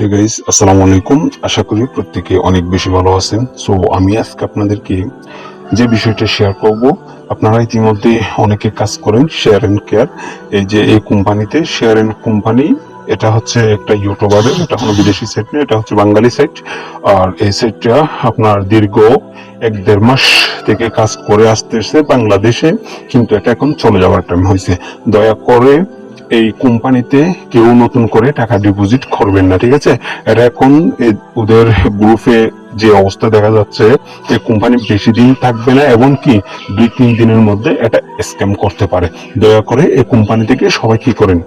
Hey guys আসসালামু আলাইকুম। আশা করি প্রত্যেকে অনেক বেশি ভালো আছেন। সো আমি আজকে আপনাদেরকে যে বিষয়টা শেয়ার করব, আপনারা ইতিমধ্যে অনেকে কাজ করেন শেয়ার এন্ড কেয়ার এই যে এই কোম্পানিতে শেয়ার এন্ড কোম্পানি এটা হচ্ছে একটা ইউটিউবারের, এটা কোনো বিদেশি সাইট না, এটা হচ্ছে বাঙালি সাইট আর এই সাইটটা আপনার দীর্ঘ এক দেড় মাস থেকে কাজ করে আসতেছে বাংলাদেশে, কিন্তু এটা এখন চলে যাওয়ার টাইম হয়েছে। দয়া করে এই কোম্পানিতে কেউ নতুন করে টাকা ডিপোজিট করবেন না, ঠিক আছে? এটা এখন ওদের গ্রুপে যে অবস্থা দেখা যাচ্ছে, এই কোম্পানি বেশি দিন থাকবে না এবং কি দুই তিন দিনের মধ্যে এটা স্ক্যাম করতে পারে। দয়া করে এই কোম্পানি থেকে সবাই কি করেন?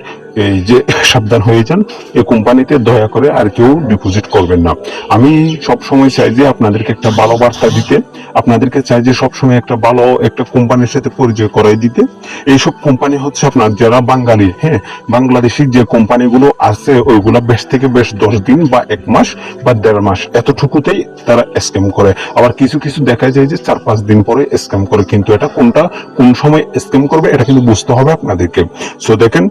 এই যে সাবধান হয়ে যান, এই কোম্পানিতে দয়া করে আর কেউ ডিপোজিট করবেন না। আমি সব সময় চাই যে আপনাদেরকে একটা ভালো বার্তা দিতে, আপনাদেরকে চাই যে সবসময় একটা ভালো একটা কোম্পানির সাথে পরিচয় করাই দিতে। এইসব কোম্পানি হচ্ছে আপনার যারা বাঙালি হ্যাঁ বাংলাদেশি যে কোম্পানিগুলো আছে, ওইগুলো বেশ থেকে বেশ দশ দিন বা এক মাস বা দেড় মাস, এতটুকুতেই তারা স্ক্যাম করে। আবার কিছু কিছু দেখা যায় যে চার পাঁচ দিন পরে স্ক্যাম করে। কিন্তু এটা কোনটা, কোন সময় স্ক্যাম করবে, এটা কিন্তু বুঝতে হবে আপনাদেরকে। সো দেখেন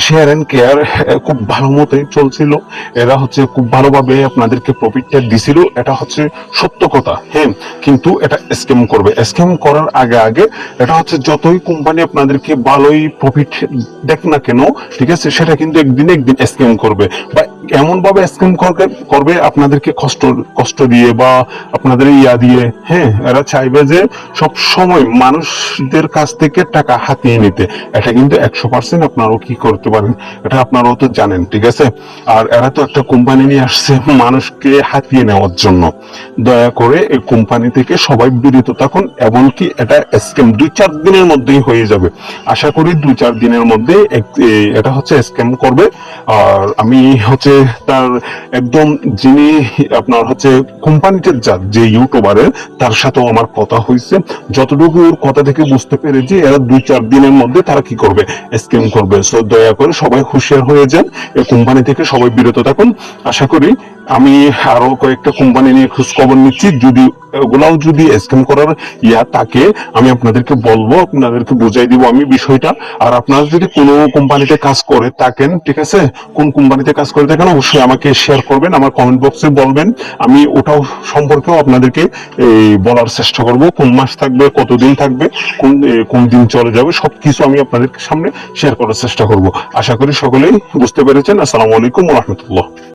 শেয়ার এন্ড কেয়ার খুব ভালো মতোই চলছিল। এরা হচ্ছে খুব ভালোভাবে আপনাদেরকে প্রফিটটা দিছিল। এটা হচ্ছে সত্য কথা হ্যাঁ? কিন্তু এটা স্ক্যাম করবে। স্ক্যাম করার আগে আগে এটা হচ্ছে যতই কোম্পানি আপনাদেরকে ভালোই প্রফিট দেখ না কেন, ঠিক আছে? সেটা কিন্তু একদিন একদিন স্ক্যাম করবে। বা এমন ভাবে স্ক্যাম করবে করবে, আপনাদেরকে কষ্ট কষ্ট দিয়ে বা আপনাদের ইয়া দিয়ে হ্যাঁ? এরা চাইবে যে সব সময় মানুষদের কাছ থেকে টাকা হাতিয়ে নিতে। এটা কিন্তু একশো পার্সেন্ট আপনারাও কি করতে পারেন, এটা আপনারাও তো জানেন, ঠিক আছে? আর এরা তো একটা কোম্পানি নিয়ে আসছে মানুষকে হাতিয়ে নেওয়ার জন্য। দয়া করে এই কোম্পানি থেকে সবাই বিরত থাকুন, এমনকি এটা স্ক্যাম দুই চার দিনের মধ্যেই হয়ে যাবে। আশা করি দুই চার দিনের মধ্যে এটা হচ্ছে স্ক্যাম করবে। আর আমি হচ্ছে তার একদম যিনি আপনার হচ্ছে কোম্পানিতে যা যে ইউটিউবারের তার সাথেও আমার কথা হয়েছে যতটুকু ওর কথা থেকে বুঝতে পেরেছি, এরা দুই চার দিনের মধ্যে তারা কি করবে? স্ক্যাম করবে। সো দয়া করে সবাই হুঁশিয়ার হয়ে যান। এই কোম্পানি থেকে সবাই বিরত থাকুন। আশা করি আমি আরও কয়েকটা কোম্পানি নিয়ে খোঁজ খবর নিচ্ছি। যদি, ওগুলাও যদি স্ক্যাম করার ইয়া থাকে, আমি আপনাদেরকে বলব, আপনাদেরকে বুঝাই দিব আমি বিষয়টা। আর আপনারা যদি কোনো কোম্পানিতে কাজ করে থাকেন, ঠিক আছে? কোন কোম্পানিতে কাজ করে থাকেন, অবশ্যই আমাকে শেয়ার করবেন, আমার কমেন্ট বক্সে বলবেন। আমি ওটাও সম্পর্কেও আপনাদেরকে এই বলার চেষ্টা করব। কোন মাস থাকবে, কতদিন থাকবে, কোন কোন দিন চলে যাবে, সবকিছু আমি আপনাদের সামনে শেয়ার করার চেষ্টা করব। আশা করি সকলেই বুঝতে পেরেছেন। আসসালামু আলাইকুম রহমতুল্লাহ।